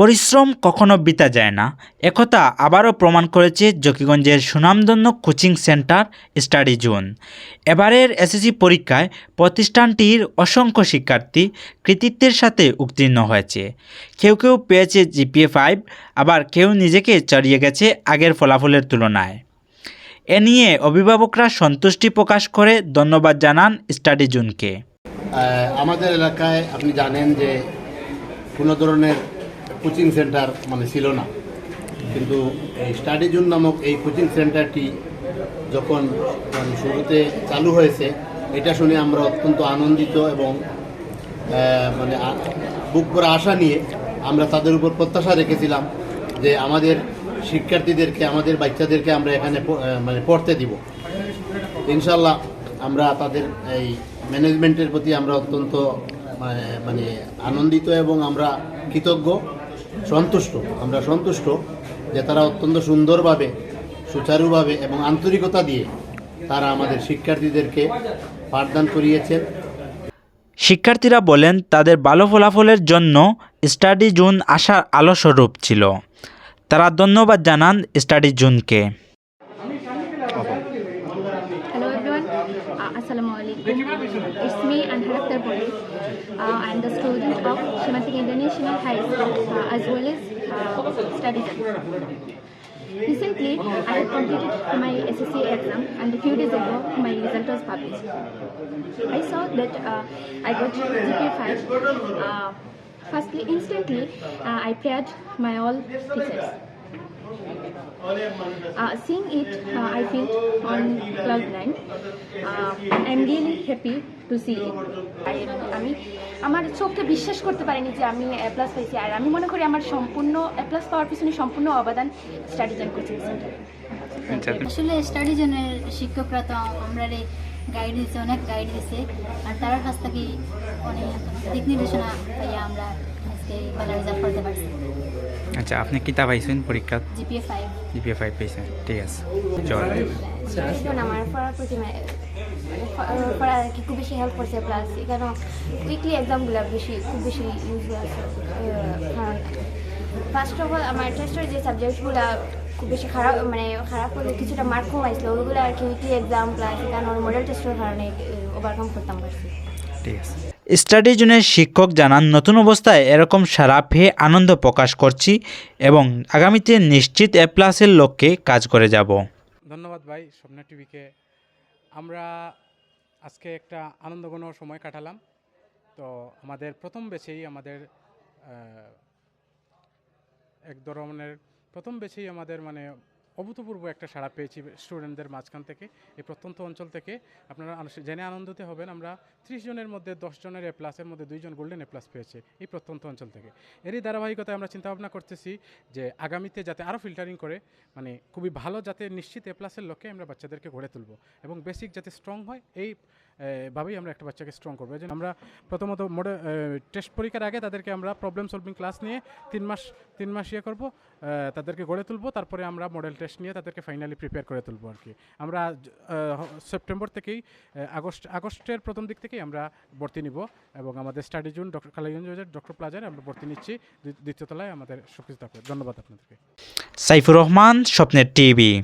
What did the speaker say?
পরিশ্রম কখনো বিতা যায় না। একথা আবারও প্রমাণ করেছে জকিগঞ্জের সুনামধন্য কোচিং সেন্টার স্টাডি জোন। এবারের এসএসসি পরীক্ষায় প্রতিষ্ঠানটির অসংখ্য শিক্ষার্থী কৃতিত্বের সাথে উত্তীর্ণ হয়েছে। কেউ কেউ পেয়েছে জিপিএ ফাইভ, আবার কেউ নিজেকে চড়িয়ে গেছে আগের ফলাফলের তুলনায়। এ নিয়ে অভিভাবকরা সন্তুষ্টি প্রকাশ করে ধন্যবাদ জানান স্টাডি জোনকে। আমাদের এলাকায় আপনি জানেন যে কোনো ধরনের কোচিং সেন্টার মানে ছিল না। কিন্তু এই স্টাডি জোন নামক এই কোচিং সেন্টারটি যখন মানে শুরুতে চালু হয়েছে, এটা শুনে আমরা অত্যন্ত আনন্দিত এবং মানে বুক করে আশা নিয়ে আমরা তাদের উপর প্রত্যাশা রেখেছিলাম যে আমাদের শিক্ষার্থীদেরকে, আমাদের বাচ্চাদেরকে আমরা এখানে মানে পড়তে দিব। ইনশাল্লাহ আমরা তাদের এই ম্যানেজমেন্টের প্রতি আমরা অত্যন্ত মানে আনন্দিত এবং আমরা কৃতজ্ঞ। সন্তুষ্ট, আমরা সন্তুষ্ট যে তারা অত্যন্ত সুন্দরভাবে, সুচারুভাবে এবং আন্তরিকতা দিয়ে তারা আমাদের শিক্ষার্থীদেরকে পাঠদান করিয়েছেন। শিক্ষার্থীরা বলেন, তাদের ভালো ফলাফলের জন্য স্টাডি জুন আসার আলোস্বরূপ ছিল। তারা ধন্যবাদ জানান স্টাডি জোনকে। It's me Anhara Tarboli. Uh, I'm the student of Shimantik International High School uh, as well as uh, studies. Recently, I have completed my SSC exam and a few days ago my result was published. I saw that uh, I got GPA 5. Uh, firstly, instantly, uh, I prayed my all teachers. Uh, seeing it, uh, I feel on cloud nine. Uh, I'm really happy to see it. I- আমি আমার চোখকে বিশ্বাস করতে পারিনি যে আমি এ plus পেয়েছি আর আমি মনে করি আমার সম্পূর্ণ এ প্লাস পাওয়ার পিছনে সম্পূর্ণ অবদান স্টাডি জয়েন কোচিং সেন্টার আসলে স্টাডি জোনের শিক্ষকরা তো আমরা গাইড দিচ্ছে অনেক গাইড দিচ্ছে আর তার কাছ থেকে অনেক দিক নির্দেশনা আমরা আজকে ভালো রেজাল্ট করতে পারছি। আচ্ছা আপনি কিতাব পাইছেন পরীক্ষা জিপিএ ফাইভ জিপিএ ফাইভ পাইছেন ঠিক আছে। চল এখন আমার পড়ার প্রতি মানে প- পড়া কি খুব বেশি হেল্প করছে প্লাস এখানে উইকলি এক্সামগুলো বেশি খুব বেশি ইউজফুল আছে কারণ ফার্স্ট অফ অল আমার টেস্টের যে সাবজেক্টগুলো খুব বেশি খারাপ মানে খারাপ হলে কিছুটা মার্ক কম আসলো ওইগুলো আর কি উইকলি এক্সাম প্লাস এখানে মডেল টেস্টের কারণে ওভারকাম করতাম। পারছি ঠিক আছে। স্টাডি জোনের শিক্ষক জানান, নতুন অবস্থায় এরকম সারা পেয়ে আনন্দ প্রকাশ করছি এবং আগামীতে নিশ্চিত এ প্লাসের লক্ষ্যে কাজ করে যাব। ধন্যবাদ ভাই, স্বপ্না টিভিকে। আমরা আজকে একটা আনন্দঘন সময় কাটালাম। তো আমাদের প্রথম বেছেই আমাদের এক ধরনের, প্রথম বেছেই আমাদের মানে অভূতপূর্ব একটা সাড়া পেয়েছি স্টুডেন্টদের মাঝখান থেকে, এই প্রত্যন্ত অঞ্চল থেকে। আপনারা জেনে আনন্দিত হবেন, আমরা ত্রিশ জনের মধ্যে দশ জনের এ প্লাসের মধ্যে দুইজন গোল্ডেন এ প্লাস পেয়েছে এই প্রত্যন্ত অঞ্চল থেকে। এরই ধারাবাহিকতায় আমরা চিন্তাভাবনা করতেছি যে আগামীতে যাতে আরও ফিল্টারিং করে মানে খুবই ভালো যাতে নিশ্চিত এ প্লাসের লক্ষ্যে আমরা বাচ্চাদেরকে গড়ে তুলব এবং বেসিক যাতে স্ট্রং হয়, এই ভাবেই আমরা একটা বাচ্চাকে স্ট্রং করব। এই আমরা প্রথমত মোডে টেস্ট পরীক্ষার আগে তাদেরকে আমরা প্রবলেম সলভিং ক্লাস নিয়ে তিন মাস তিন মাস ইয়ে করব তাদেরকে গড়ে তুলবো, তারপরে আমরা মডেল টেস্ট নিয়ে তাদেরকে ফাইনালি প্রিপেয়ার করে তুলবো আর কি। আমরা সেপ্টেম্বর থেকেই আগস্ট, আগস্টের প্রথম দিক থেকেই আমরা ভর্তি নিব এবং আমাদের study zone doctor Kalaiganj doctor প্লাজারে আমরা ভর্তি নিচ্ছি। দ্বি- দ্বিতীয় তলায় আমাদের থাকবে। ধন্যবাদ আপনাদেরকে। সাইফুর রহমান, স্বপ্নের টিভি।